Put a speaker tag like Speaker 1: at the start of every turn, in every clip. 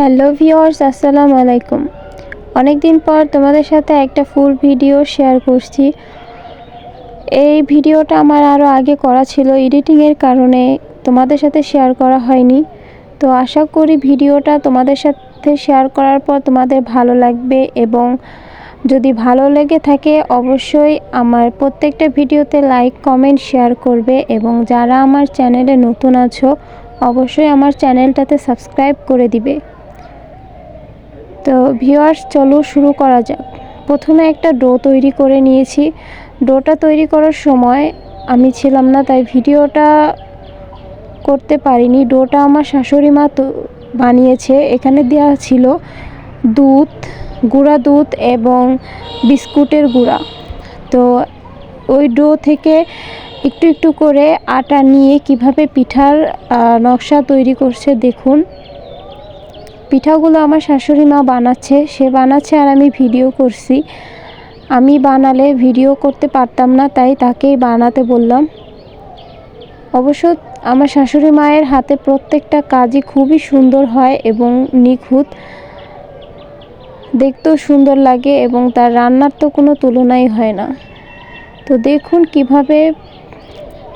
Speaker 1: Hello viewers আসসালামু আলাইকুম। অনেক দিন পর তোমাদের সাথে একটা ফুল ভিডিও শেয়ার করছি। এই ভিডিওটা আমার আরও আগে করা ছিল এডিটিংয়ের কারণে তোমাদের সাথে শেয়ার করা হয়নি। তো আশা করি ভিডিওটা তোমাদের সাথে শেয়ার করার পর তোমাদের ভালো লাগবে এবং যদি ভালো লেগে থাকে, অবশ্যই আমার প্রত্যেকটা ভিডিওতে লাইক, কমেন্ট, শেয়ার করবে এবং যারা আমার চ্যানেলে নতুন আছো, অবশ্যই আমার চ্যানেলটাতে সাবস্ক্রাইব করে দিবে। তো ভিওয়ার্স চলো শুরু করা যাক। প্রথমে একটা ডো তৈরি করে নিয়েছি। ডোটা তৈরি করার সময় আমি ছিলাম না, তাই ভিডিওটা করতে পারিনি। ডোটা আমার শাশুড়ি মা তো বানিয়েছে। এখানে দেওয়া ছিল দুধ, গুঁড়া দুধ এবং বিস্কুটের গুঁড়া। তো ওই ডো থেকে একটু একটু করে আটা নিয়ে কীভাবে পিঠার নকশা তৈরি করছে দেখুন। পিঠাগুলো আমার শাশুড়ি মা বানাচ্ছে, সে বানাচ্ছে আর আমি ভিডিও করছি। আমি বানালে ভিডিও করতে পারতাম না, তাই তাকেই বানাতে বললাম। অবশ্য আমার শাশুড়ি মায়ের হাতে প্রত্যেকটা কাজই খুবই সুন্দর হয় এবং নিখুঁত। দেখতেও সুন্দর লাগে এবং তার রান্নার তো কোনো তুলনাই হয় না। তো দেখুন কীভাবে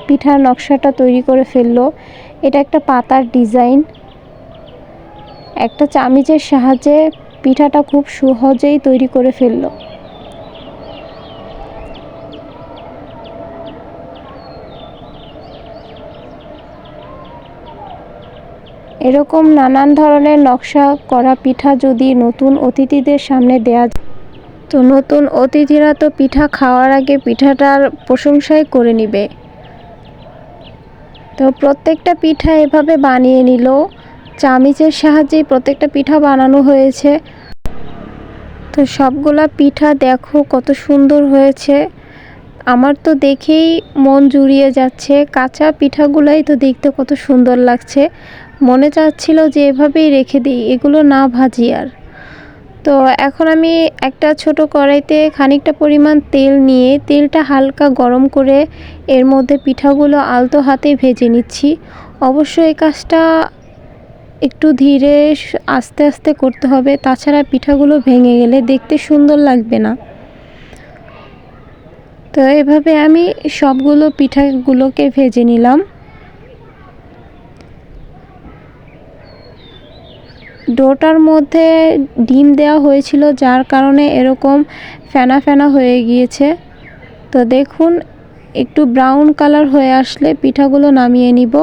Speaker 1: পিঠার নকশাটা তৈরি করে ফেলল। এটা একটা পাতার ডিজাইন। একটা চামিচের সাহায্যে পিঠাটা খুব সহজেই তৈরি করে ফেলল। এরকম নানান ধরনের নকশা করা পিঠা যদি নতুন অতিথিদের সামনে দেয়া তো নতুন অতিথিরা তো পিঠা খাওয়ার আগে পিঠাটার প্রশংসাই করে নিবে। তো প্রত্যেকটা পিঠা এভাবে বানিয়ে নিল। চামিচের সাহায্যে প্রত্যেকটা পিঠা বানানো হয়েছে। তো সবগুলা পিঠা দেখো কত সুন্দর হয়েছে। আমার তো দেখেই মন জুড়িয়ে যাচ্ছে। কাঁচা পিঠাগুলাই তো দেখতে কত সুন্দর লাগছে। মনে চাচ্ছিল যে এভাবেই রেখে দিই, এগুলো না ভাজি আর। তো এখন আমি একটা ছোট কড়াইতে খানিকটা পরিমাণ তেল নিয়ে তেলটা হালকা গরম করে এর মধ্যে পিঠাগুলো আলতো হাতে ভেজে নিচ্ছি। অবশ্য এই কাজটা একটু ধীরে আস্তে আস্তে করতে হবে। তাছাড়া পিঠাগুলো ভেঙে গেলে দেখতে সুন্দর লাগবে না। তো এভাবে আমি সবগুলো পিঠাগুলোকে ভেজে নিলাম। ডোটার মধ্যে ডিম দেওয়া হয়েছিল, যার কারণে এরকম ফেনা ফেনা হয়ে গিয়েছে। তো দেখুন, একটু ব্রাউন কালার হয়ে আসলে পিঠাগুলো নামিয়ে নিব।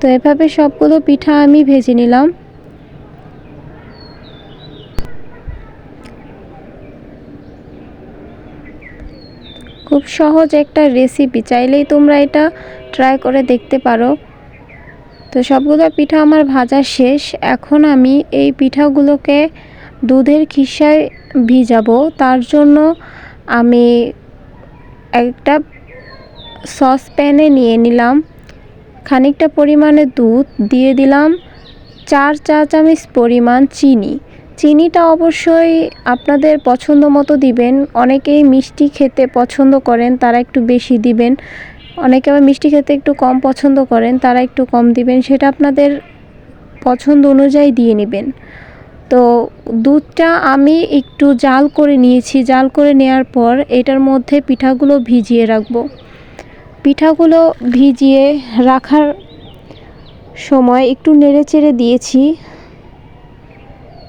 Speaker 1: তো এভাবে সবগুলো পিঠা আমি ভেজে নিলাম। খুব সহজ একটা রেসিপি চাইলেই তোমরা এটা ট্রাই করে দেখতে পারো। তো সবগুলো পিঠা আমার ভাজা শেষ। এখন আমি এই পিঠাগুলোকে দুধের খিসায় ভিজাবো। তার জন্য আমি একটা সস প্যানে নিয়ে নিলাম। খানিকটা পরিমাণে দুধ দিয়ে দিলাম। চার চা চামচ পরিমাণ চিনি। চিনিটা অবশ্যই আপনাদের পছন্দ মতো দিবেন। অনেকেই মিষ্টি খেতে পছন্দ করেন, তারা একটু বেশি দিবেন। অনেকে আবার মিষ্টি খেতে একটু কম পছন্দ করেন, তারা একটু কম দিবেন। সেটা আপনাদের পছন্দ অনুযায়ী দিয়ে নেবেন। তো দুধটা আমি একটু জাল করে নিয়েছি। জাল করে নেওয়ার পর এটার মধ্যে পিঠাগুলো ভিজিয়ে রাখব। পিঠাগুলো ভিজিয়ে রাখার সময় একটু নেড়ে চেড়ে দিয়েছি।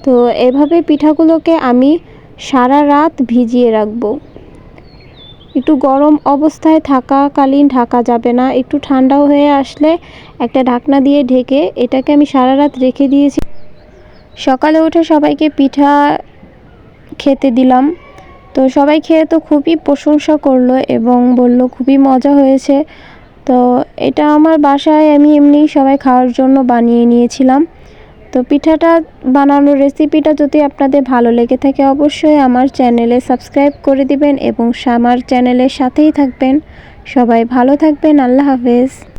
Speaker 1: তো এভাবে পিঠাগুলোকে আমি সারা রাত ভিজিয়ে রাখব। একটু গরম অবস্থায় থাকাকালীন ঢাকা যাবে না। একটু ঠান্ডাও হয়ে আসলে একটা ঢাকনা দিয়ে ঢেকে এটাকে আমি সারা রাত রেখে দিয়েছি। সকালে উঠে সবাইকে পিঠা খেতে দিলাম। তো সবাই খেয়ে তো খুবই প্রশংসা করল এবং বলল, খুবই মজা হয়েছে। তো এটা আমার বাসায় আমি এমনি সবাই খাওয়ার জন্য বানিয়ে নিয়েছিলাম। তো পিঠাটা বানানোর রেসিপিটা যদি আপনাদের ভালো লেগে থাকে, অবশ্যই আমার চ্যানেলে সাবস্ক্রাইব করে দিবেন এবং আমার চ্যানেলের সাথেই থাকবেন। সবাই ভালো থাকবেন, আল্লাহ হাফেজ।